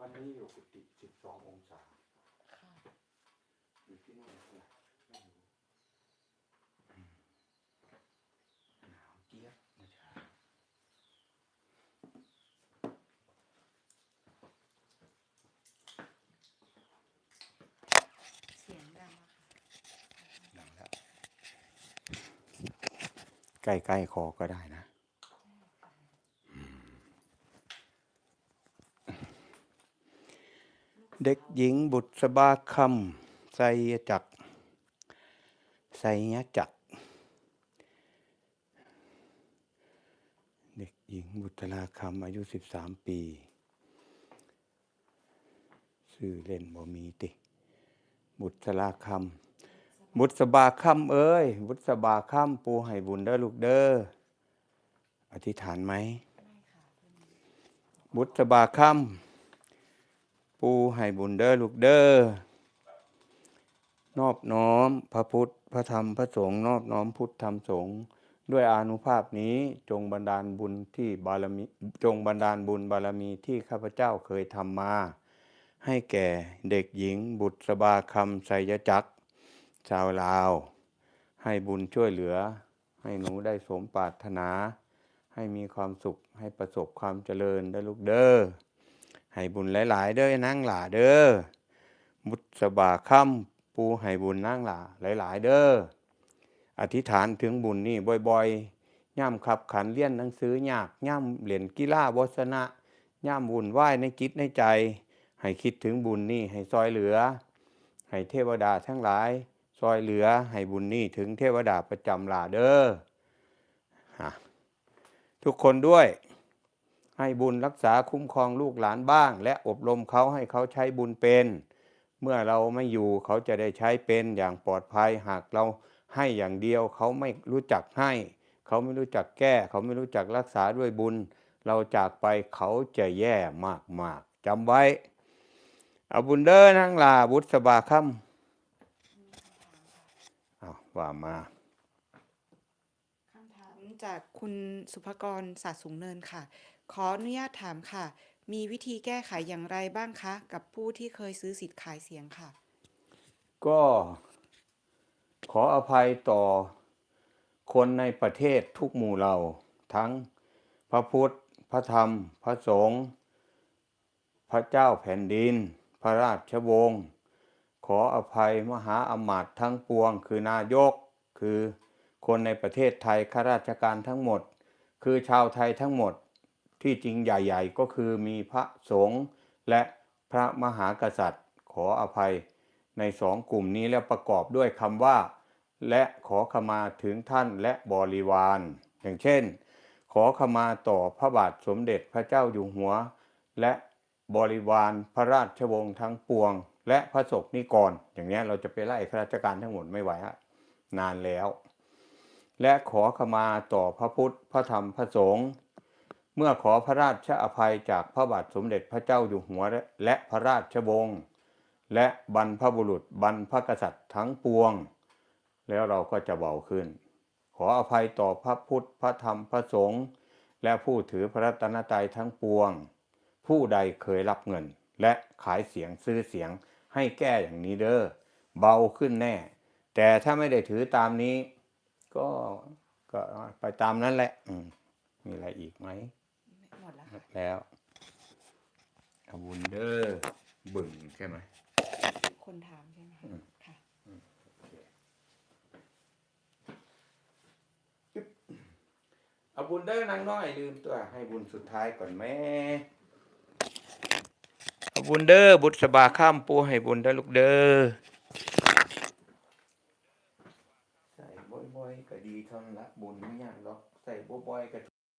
วันนี้อยู่กุฏิสิบสององศาค่ะอยู่ที่นู่นเท่าไหร่ไม่รู้อืมหนาวเจี๊ยบเมื่อเช้าเสียงดังอะค่ะดังแล้วใกล้ๆคอก็ได้นะอืม เด็กหญิงบุษบาคำไสยจักรไสยจักรเด็กหญิงบุตราคำอายุสิบสามปีชื่อเล่นบ่มีติ บุตราคำบุษบาค่ำเอ้ย บุษบาค่ำปูให้บุญเด้อลูกเด้ออธิษฐานไหมไม่ค่ะเพิ่นบุษบาค่ำ ปูให้บุญเด้อลูกเด้อนอบน้อมพระพุทธพระธรรมพระสงฆ์นอบน้อมพุทธธรรมสงฆ์ด้วยอานุภาพนี้จงบันดาลบุญที่บารมีจงบันดาลบุญบารมีที่ข้าพเจ้าเคยทำมา ให้แก่เด็กหญิงบุษบาคำไสยจักรชาวลาว ให้บุญช่วยเหลือ ให้หนูได้สมปรารถนา ให้มีความสุขให้ประสบความเจริญได้อลูกเด้อ ให้บุญหลาย ๆ เด้อนั่งหลาเด้อมุตสบาค่ำปูให้บุญนั่งหลาหลาย ๆ เด้ออธิษฐานถึงบุญนี่บ่อย ๆ ย่ำขับขันเลี้ยนหนังสือยากย่ำเหรียญกีฬาวัสนะย่ำบุญไหว้ในจิตในใจ ให้คิดถึงบุญนี่ให้ซอยเหลือ ให้เทวดาทั้งหลาย ซอยเหลือให้บุญนี่ถึงเทวดาประจำหลาเด้อทุกคนด้วย ให้บุญรักษาคุ้มครองลูกหลานบ้าง และอบรมเขาให้เขาใช้บุญเป็น เมื่อเราไม่อยู่เขาจะได้ใช้เป็นอย่างปลอดภัยหากเราให้อย่างเดียวเขาไม่รู้จักให้ เขาไม่รู้จักแก้ เขาไม่รู้จักรักษาด้วยบุญ เราจากไปเขาจะแย่มากๆจำไว้เอาบุญเด้อนั่งลาบุษบาค่ำเอาว่ามาคำถามจากคุณสุภกรศาสตร์สูงเนินค่ะ ขออนุญาตถามค่ะ มีวิธีแก้ไขอย่างไรบ้างคะ กับผู้ที่เคยซื้อสิทธิ์ขายเสียงค่ะ ก็ขออภัยต่อคนในประเทศทุกหมู่เหล่าทั้งพระพุทธ พระธรรม พระสงฆ์พระเจ้าแผ่นดิน พระราชวงศ์ขออภัยมหาอมาตย์ทั้งปวง คือนายก คือคนในประเทศไทยข้าราชการทั้งหมด คือชาวไทยทั้งหมด ที่จริงใหญ่ๆ ก็คือมีพระสงฆ์และพระมหากษัตริย์ ขออภัย ในสองกลุ่มนี้แล้วประกอบด้วยคำว่า และขอขมาถึงท่านและบริวาร อย่างเช่น ขอขมาต่อพระบาทสมเด็จพระเจ้าอยู่หัว และบริวารพระราชวงศ์ทั้งปวง และพระศกนิกร อย่างนี้เราจะไปไล่ข้าราชการทั้งหมดไม่ไหวฮะนานแล้ว และขอขมาต่อพระพุทธพระธรรมพระสงฆ์ เมื่อขอพระราชอภัยจากพระบาทสมเด็จพระเจ้าอยู่หัวและพระราชวงศ์และบรรพบุรุษบรรพกษัตริย์ทั้งปวง แล้วเราก็จะเบาขึ้น ขออภัยต่อพระพุทธพระธรรมพระสงฆ์และผู้ถือพระรัตนตรัยทั้งปวง ผู้ใดเคยรับเงิน และขายเสียงซื้อเสียงให้แก้อย่างนี้เด้อเบาขึ้นแน่ แต่ถ้าไม่ได้ถือตามนี้ ก็ก็ไปตามนั้นแหละมีอะไรอีกไหม ดแล้วค่ะแล้วอาบุญเดอร์บึ่งใช่ไหมคนถามใช่ไหมคะค่ะเอาบุญเดอร์นางน้อยลืมตัวให้บุญสุดท้ายก่อนแม่เอาบุญเดอร์บุตรสบาข้ามปูให้บุญเดอร์ลูกเดอร์ใส่บ่อยๆก็ดีเท่านั้นละบุญไม่ยากหรอกใส่บ่อยๆก็